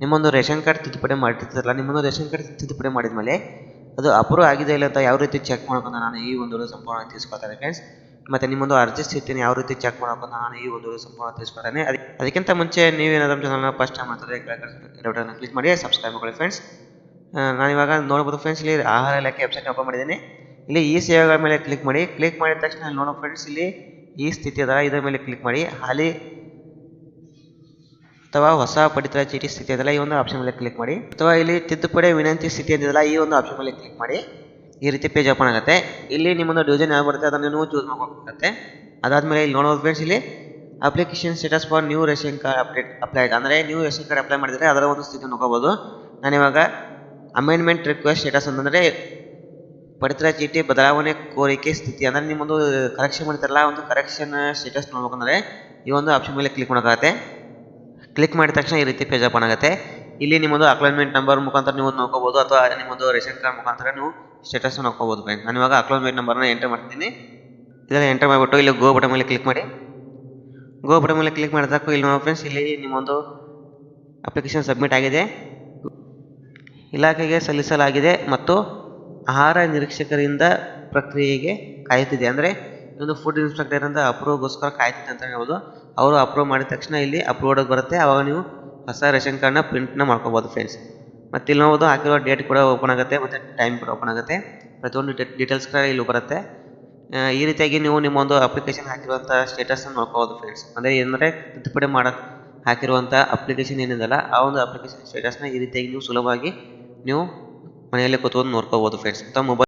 ನಿಮ್ಮೊಂದು ration card ತಿದ್ದುಪಡಿ ಮಾಡಿರ್ತಾರಲ್ಲ, ನಿಮ್ಮೊಂದು ರೇಷನ್ ಕಾರ್ಡ್ ತಿದ್ದುಪಡಿ ಮಾಡಿದ್ಮೇಲೆ ಅದು ಅಪ್ರೂವ್ ಆಗಿದೆ ಇಲ್ಲ ಅಂತ ಯಾವ ರೀತಿ ಚೆಕ್ ಮಾಡ್ಕೊಂಡು ನಾನು ಈ ಒಂದು ಸಂಪೂರ್ಣ ತಿಳಿಸ್ಕೊಳ್ತಾರೆ ಫ್ರೆಂಡ್ಸ್ ಮತ್ತು ನಿಮ್ಮೊಂದು ಅರ್ಜಿ ಸ್ಥಿತಿನ ಯಾವ ರೀತಿ ಚೆಕ್ ಮಾಡ್ಕೊಂಡು ನಾನು ಈ ಒಂದು ಸಂಪೂರ್ಣ ತಿಳಿಸ್ಕೊಡ್ತೇನೆ ಅದಕ್ಕೆ ಅದಕ್ಕಿಂತ ಮುಂಚೆ ನೀವೇನಾದ್ರೂ ನಮ್ಮ ಚಾನಲ್ನ ಫಸ್ಟ್ ಟೈಮ್ ಮಾಡ್ತಾರೆ ಕ್ಲಿಕ್ ಮಾಡಿ ಸಬ್ಸ್ಕ್ರೈಬ್ ಮಾಡ್ಕೊಳ್ಳಿ ಫ್ರೆಂಡ್ಸ್ ಇವಾಗ ನೋಡ್ಬೋದು ಫ್ರೆಂಡ್ಸ್ ಇಲ್ಲಿ ಆಹಾರ ಇಲಾಖೆ ವೆಬ್ಸೈಟ್ ಓಪನ್ ಮಾಡಿದ್ದೀನಿ. ಇಲ್ಲಿ ಈ ಸೇವೆಗಳ ಮೇಲೆ ಕ್ಲಿಕ್ ಮಾಡಿ ಕ್ಲಿಕ್ ಮಾಡಿದ ತಕ್ಷಣ ನೋಡೋ ಫ್ರೆಂಡ್ಸ್ ಇಲ್ಲಿ ಈ ಸ್ಥಿತಿ ಅದ, ಇದರ ಮೇಲೆ ಕ್ಲಿಕ್ ಮಾಡಿ. ಹಾಲಿ ಅಥವಾ ಹೊಸ ಪಡಿತರ ಚೀಟಿ ಸ್ಥಿತಿ ಇದೆಯಲ್ಲ ಈ ಒಂದು ಆಪ್ಷನ್ ಮೇಲೆ ಕ್ಲಿಕ್ ಮಾಡಿ. ಅಥವಾ ಇಲ್ಲಿ ತಿದ್ದುಪಡಿ ವಿನಂತಿ ಸ್ಥಿತಿ ಅಂತಿದೆಯಲ್ಲ ಈ ಒಂದು ಆಪ್ಷನ್ ಮೇಲೆ ಕ್ಲಿಕ್ ಮಾಡಿ. ಈ ರೀತಿ ಪೇಜ್ ಓಪನ್ ಆಗುತ್ತೆ. ಇಲ್ಲಿ ನಿಮ್ಮೊಂದು ಡಿವಿಷನ್ ಯಾವ ಬರುತ್ತೆ ಅದನ್ನು ನೀವು ಚೂಸ್ ಮಾಡ್ಬೇಕಾಗುತ್ತೆ ಅದಾದಮೇಲೆ ಇಲ್ಲಿ ನೋಡೋದು ಫ್ರೆಂಡ್ಸ್ ಇಲ್ಲಿ application status for new ration card update ಆಯ್ತು. ಅಂದರೆ ನ್ಯೂ ರೇಷನ್ ಕಾರ್ಡ್ ಅಪ್ಲೈ ಮಾಡಿದರೆ ಅದರ ಒಂದು ಸ್ಥಿತಿ ನೋಡ್ಕೋಬೋದು. ನಾನಿವಾಗ ಅಮೆಂಡ್ಮೆಂಟ್ ರಿಕ್ವೆಸ್ಟ್ ಸ್ಟೇಟಸ್ ಅಂತಂದರೆ ಪಡಿತರ ಚೀಟಿ ಬದಲಾವಣೆ ಕೋರಿಕೆ ಸ್ಥಿತಿ. ಅಂದರೆ ನಿಮ್ಮೊಂದು ಕರೆಕ್ಷನ್ ಮಾಡ್ತಾರಲ್ಲ ಒಂದು ಕರೆಕ್ಷನ್ ಸ್ಟೇಟಸ್ ನೋಡ್ಬೇಕಂದ್ರೆ ಈ ಒಂದು ಆಪ್ಷನ್ ಮೇಲೆ ಕ್ಲಿಕ್ ಮಾಡೋಕ್ಕಾಗತ್ತೆ ಕ್ಲಿಕ್ ಮಾಡಿದ ತಕ್ಷಣ ಈ ರೀತಿ ಪೇಜ್ ಓಪನ್ ಆಗುತ್ತೆ. ಇಲ್ಲಿ ನಿಮ್ಮದು ಅಕ್ಲೈನ್ಮೆಂಟ್ ನಂಬರ್ ಮುಖಾಂತರ ನೀವು ನೋಡ್ಕೋಬೋದು ಅಥವಾ ನಿಮ್ಮದು ರೇಷನ್ ಕಾರ್ಡ್ ಮುಖಾಂತರ ನೀವು ಸ್ಟೇಟಸ್ ನೋಡ್ಕೋಬಹುದು ಬ್ಯಾಂಕ್ ನಾನು ಇವಾಗ ಅಕ್ಲೈನ್ಮೆಂಟ್ ನಂಬರ್ನ ಎಂಟರ್ ಮಾಡ್ತೀನಿ ಇದನ್ನು ಎಂಟರ್ ಮಾಡಿಬಿಟ್ಟು ಇಲ್ಲಿ ಗೋ ಬಟನ್ ಮೇಲೆ ಕ್ಲಿಕ್ ಮಾಡಿ. ಗೋ ಬಟನ್ ಮೇಲೆ ಕ್ಲಿಕ್ ಮಾಡಿದ ತಕ್ಷಣ ಇಲ್ಲಿ ನೋಡಿ ಫ್ರೆಂಡ್ಸ್ ಇಲ್ಲಿ ನಿಮ್ಮೊಂದು ಅಪ್ಲಿಕೇಶನ್ ಸಬ್ಮಿಟ್ ಆಗಿದೆ. ಇಲಾಖೆಗೆ ಸಲ್ಲಿಸಲಾಗಿದೆ ಮತ್ತು ಆಹಾರ ನಿರೀಕ್ಷಕರಿಂದ ಪ್ರಕ್ರಿಯೆಗೆ ಕಾಯುತ್ತಿದೆ. ಅಂದರೆ ಒಂದು ಫುಡ್ ಇನ್ಸ್ಪೆಕ್ಟರ್ ಅಂತ ಅಪ್ರೂವ್ಗೋಸ್ಕರ ಕಾಯ್ತಿದೆ ಅಂತ ಹೇಳ್ಬೋದು. ಅವರು ಅಪ್ರೂವ್ ಮಾಡಿದ ತಕ್ಷಣ ಇಲ್ಲಿ ಅಪ್ರೂವ್ಡ್ ಬರುತ್ತೆ. ಅವಾಗ ನೀವು ಹೊಸ ರೇಷನ್ ಕಾರ್ಡ್ನ ಪ್ರಿಂಟ್ನ ಮಾಡ್ಕೋಬೋದು ಫ್ರೆಂಡ್ಸ್ ಮತ್ತು ಇಲ್ಲಿ ನೋಡ್ಬೋದು ಹಾಕಿರೋ ಡೇಟ್ ಕೂಡ ಓಪನ್ ಆಗುತ್ತೆ ಮತ್ತು ಟೈಮ್ ಕೂಡ ಓಪನ್ ಆಗುತ್ತೆ. ಪ್ರತಿಯೊಂದು ಡೀಟೇಲ್ಸ್ ಕೂಡ ಇಲ್ಲಿ ಬರುತ್ತೆ. ಈ ರೀತಿಯಾಗಿ ನೀವು ನಿಮ್ಮ ಒಂದು ಅಪ್ಲಿಕೇಶನ್ ಹಾಕಿರುವಂಥ ಸ್ಟೇಟಸ್ನ ನೋಡ್ಕೋಬೋದು ಫ್ರೆಂಡ್ಸ್ ಅಂದರೆ ಏನಂದರೆ ತಿದ್ದುಪಡಿ ಮಾಡೋಕ್ಕೆ ಹಾಕಿರುವಂಥ ಅಪ್ಲಿಕೇಶನ್ ಏನಿದೆಲ್ಲ ಆ ಒಂದು ಅಪ್ಲಿಕೇಶನ್ ಸ್ಟೇಟಸ್ನ ಈ ರೀತಿಯಾಗಿ ನೀವು ಸುಲಭವಾಗಿ ನೀವು ಮನೆಯಲ್ಲೇ ಕೂತ್ಕೊಂಡು ನೋಡ್ಕೋಬೋದು ಫ್ರೆಂಡ್ಸ್ ಅಥವಾ ಮೊಬೈಲ್